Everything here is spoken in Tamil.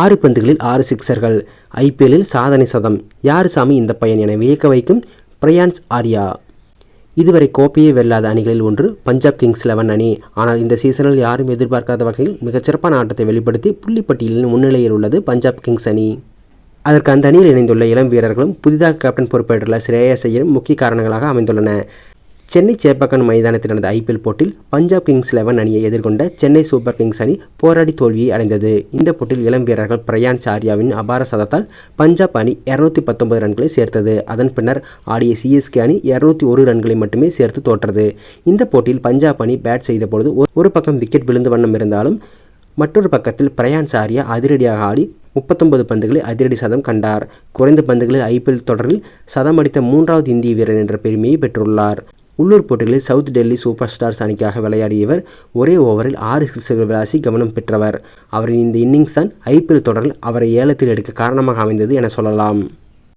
ஆறு பந்துகளில் ஆறு சிக்சர்கள். ஐபிஎல்லில் சாதனை சதம். யாரு சாமி இந்த பையன் என வியக்க வைக்கும்? பிரயான்ஸ் ஆர்யா. இதுவரை கோப்பையை வெல்லாத அணிகளில் ஒன்று பஞ்சாப் கிங்ஸ் லெவன் அணி. ஆனால் இந்த சீசனில் யாரும் எதிர்பார்க்காத வகையில் மிகச்சிறப்பான ஆட்டத்தை வெளிப்படுத்தி புள்ளிப்பட்டியலில் முன்னிலையில் உள்ளது பஞ்சாப் கிங்ஸ் அணி. அதற்கு அந்த அணியில் இணைந்துள்ள இளம் வீரர்களும் புதிதாக கேப்டன் பொறுப்பேற்றுள்ள ஸ்ரேயஸ் ஐயரும் முக்கிய காரணங்களாக அமைந்துள்ளன. சென்னை சேப்பாக்கன் மைதானத்தில் நடந்த ஐபிஎல் போட்டியில் பஞ்சாப் கிங்ஸ் லெவன் அணியை எதிர்கொண்ட சென்னை சூப்பர் கிங்ஸ் அணி போராடி தோல்வியை அடைந்தது. இந்த போட்டியில் இளம் வீரர்கள் பிரயான் சாரியாவின் அபார சதத்தால் பஞ்சாப் அணி இருநூத்தி பத்தொன்பது ரன்களை சேர்த்தது. அதன் பின்னர் ஆடிய சிஎஸ்கே அணி இருநூத்தி ஒரு ரன்களை மட்டுமே சேர்த்து தோற்றது. இந்த போட்டியில் பஞ்சாப் அணி பேட் செய்தபொழுது ஒரு பக்கம் விக்கெட் விழுந்து வண்ணம் இருந்தாலும் மற்றொரு பக்கத்தில் பிரயான் சாரியா அதிரடியாக ஆடி முப்பத்தொன்பது பந்துகளை அதிரடி சதம் கண்டார். குறைந்த பந்துகளில் ஐபிஎல் தொடரில் சதம் அடித்த மூன்றாவது இந்திய வீரர் என்ற பெருமையை பெற்றுள்ளார். உள்ளூர் போட்டிகளில் சவுத் டெல்லி சூப்பர் ஸ்டார்ஸ் அணிக்காக விளையாடியவர் ஒரே ஓவரில் ஆறு சிக்ஸர்கள் விளாசி கவனம் பெற்றவர். அவரின் இந்த இன்னிங்ஸ் தான் ஐபிஎல் தொடரில் அவரை ஏலத்தில் எடுக்க காரணமாக அமைந்தது என சொல்லலாம்.